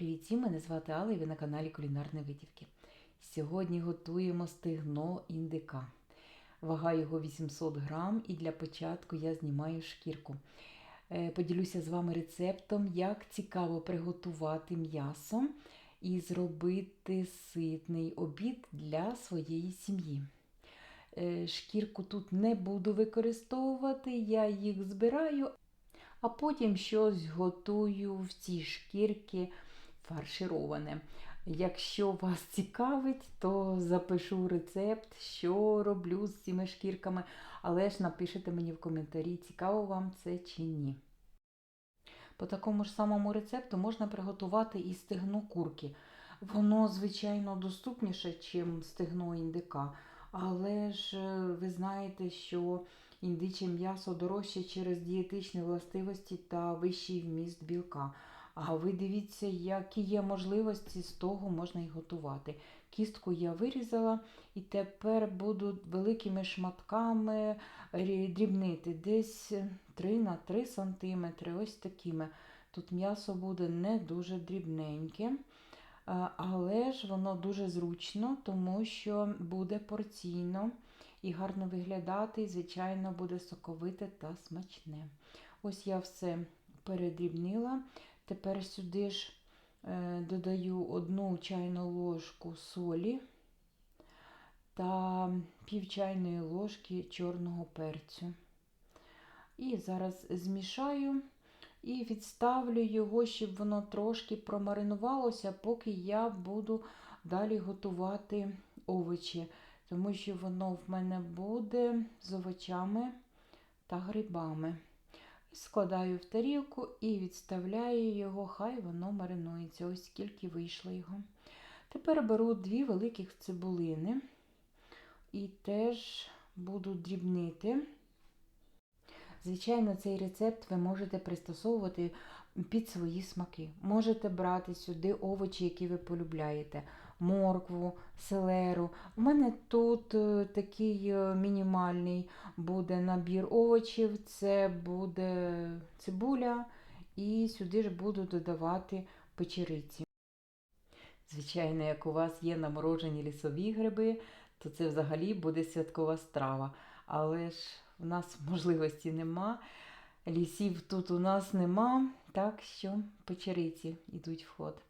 Привіт мене звати Алла і ви на каналі Кулінарні Витівки. Сьогодні готуємо стегно індика. Вага його 800 грам і для початку я знімаю шкірку. Е, Поділюся з вами рецептом, як цікаво приготувати м'ясо і зробити ситний обід для своєї сім'ї. Е, Шкірку тут не буду використовувати, я їх збираю, а потім щось готую в ці шкірки фаршироване. Якщо вас цікавить, то запишу рецепт, що роблю з цими шкірками, але ж напишете мені в коментарі, цікаво вам це чи ні. По такому ж самому рецепту можна приготувати і стегно курки. Воно, звичайно, доступніше, ніж стегно індика. Але ж е, ви знаєте, що індиче м'ясо дорожче через дієтичні властивості та вищий вміст білка. А ви дивіться, які є можливості, з того можна і готувати. Кістку я вирізала і тепер буду великими шматками дрібнити десь 3 на 3 см, ось такими. Тут м'ясо буде не дуже дрібненьке, але ж воно дуже зручно, тому що буде порційно і гарно виглядати, і, звичайно, буде соковите та смачне. Ось я все передрібнила. Тепер сюди ж е, додаю одну чайну ложку солі та пів чайної ложки чорного перцю. І зараз змішаю і відставлю його, щоб воно трошки промаринувалося, поки я буду далі готувати овочі, тому що воно в мене буде з овочами та грибами. Складаю в тарілку і відставляю його, хай воно маринується. Ось скільки вийшло його. Тепер беру дві великих цибулини і теж буду дрібнити. Звичайно, цей рецепт ви можете пристосовувати під свої смаки. Можете брати сюди овочі, які ви полюбляєте. Моркву, селеру. У мене тут е, такий е, мінімальний буде набір овочів, це буде цибуля, і сюди ж буду додавати печериці. Звичайно, як у вас є наморожені лісові гриби, то це взагалі буде святкова страва. Але ж в нас можливості нема. Лісів тут у нас нема, так що печериці йдуть в ход.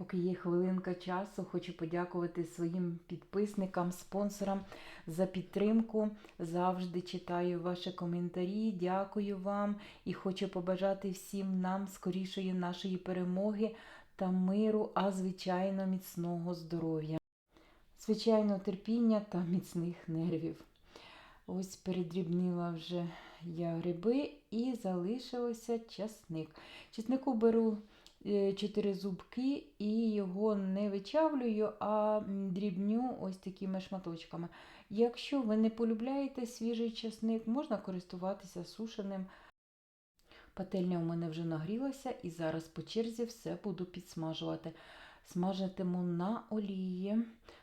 Поки є хвилинка часу, хочу подякувати своїм підписникам, спонсорам за підтримку. Завжди читаю ваші коментарі. Дякую вам і хочу побажати всім нам скорішої нашої перемоги та миру, а звичайно, міцного здоров'я. Звичайно, терпіння та міцних нервів. Ось передрібнила вже я гриби і залишилося часник. Часнику беру 4 зубки і його не вичавлюю, а дрібню ось такими шматочками. Якщо ви не полюбляєте свіжий часник, можна користуватися сушеним. Пательня у мене вже нагрілася, і зараз по черзі все буду підсмажувати. Смажитиму на олії.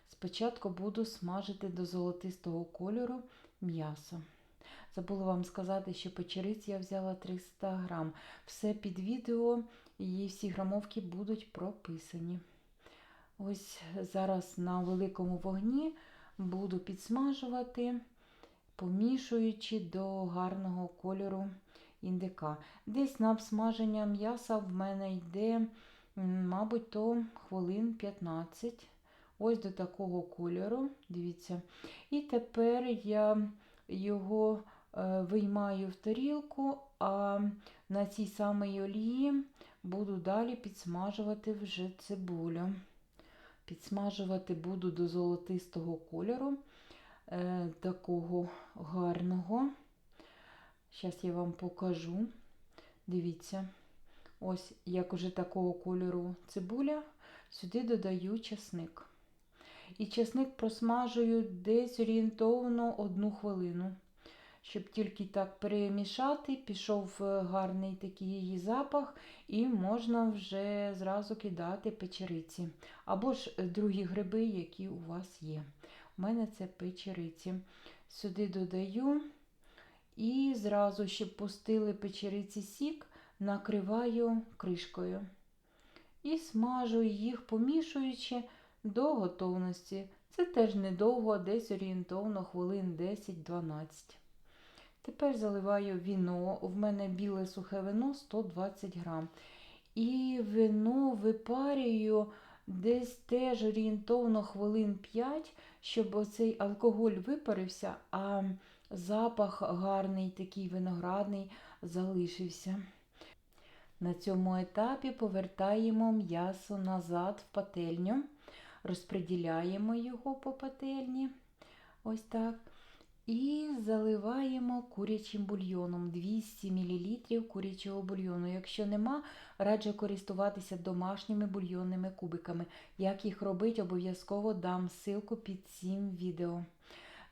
Спочатку буду смажити до золотистого кольору м'ясо. Забула вам сказати, що печериць я взяла 300 грам. Все під відео і всі грамовки будуть прописані. Ось зараз на великому вогні буду підсмажувати, помішуючи до гарного кольору індика. Десь на обсмаження м'яса в мене йде, мабуть, то хвилин 15. Ось до такого кольору, дивіться. І тепер я його е, виймаю в тарілку, а на цій самій олії буду далі підсмажувати вже цибулю. Підсмажувати буду до золотистого кольору, е, такого гарного. Зараз я вам покажу. Дивіться, ось як уже такого кольору цибуля, сюди додаю часник. І часник просмажую десь орієнтовно одну хвилину щоб тільки так перемішати, пішов е, гарний такий її запах, і можна вже зразу кидати печериці. Або ж е, другі гриби, які у вас є. У мене це печериці. Сюди додаю і зразу, щоб пустили печериці сік, накриваю кришкою. і смажу їх, помішуючи до готовності. Це теж недовго, десь орієнтовно хвилин 10-12. Тепер заливаю віно. В мене біле сухе вино 120 грам. І вино випарюю десь теж орієнтовно хвилин 5, щоб оцей алкоголь випарився, а запах гарний, такий виноградний, залишився. На цьому етапі повертаємо м'ясо назад в пательню, розподіляємо його по пательні. Ось так. І заливаємо курячим бульйоном 200 мл курячого бульйону. Якщо нема, раджу користуватися домашніми бульйонними кубиками. Як їх робити, обов'язково дам ссылку під цим відео.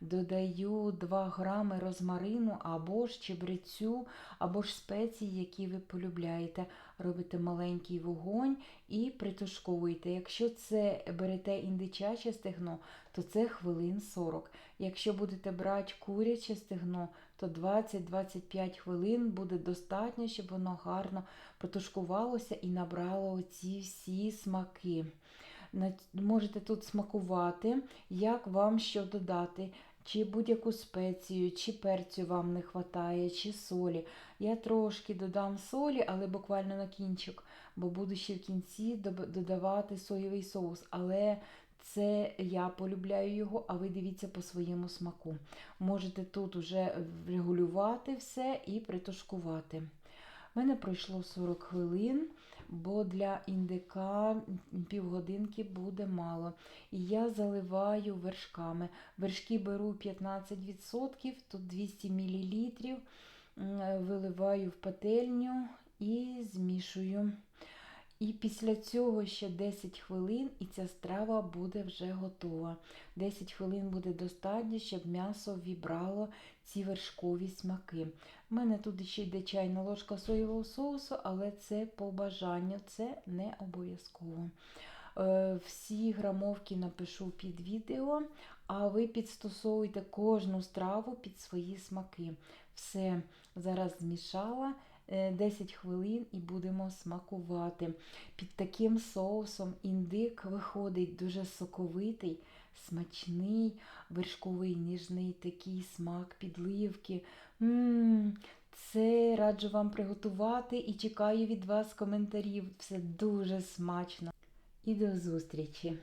Додаю 2 грами розмарину або ж чебрецю, або ж спеції, які ви полюбляєте. Робите маленький вогонь і притушковуєте. Якщо це берете індичаче стегно, то це хвилин 40. Якщо будете брати куряче стегно, то 20-25 хвилин буде достатньо, щоб воно гарно протушкувалося і набрало оці всі смаки. Можете тут смакувати, як вам що додати, чи будь-яку спецію, чи перцю вам не вистачає, чи солі. Я трошки додам солі, але буквально на кінчик, бо буду ще в кінці додавати соєвий соус. Але це я полюбляю його, а ви дивіться по своєму смаку. Можете тут уже регулювати все і притушкувати. У мене пройшло 40 хвилин, бо для індика півгодинки буде мало. І я заливаю вершками. Вершки беру 15%, тут 200 мл, виливаю в пательню і змішую. І після цього ще 10 хвилин, і ця страва буде вже готова. 10 хвилин буде достатньо, щоб м'ясо вібрало ці вершкові смаки. У мене тут ще йде чайна ложка соєвого соусу, але це по бажанню, це не обов'язково. Е, Всі грамовки напишу під відео, а ви підстосовуйте кожну страву під свої смаки. Все, зараз змішала. Е, 10 хвилин і будемо смакувати. Під таким соусом індик виходить дуже соковитий, смачний, вершковий ніжний такий смак підливки. М, Це раджу вам приготувати і чекаю від вас коментарів. Все дуже смачно. І до зустрічі!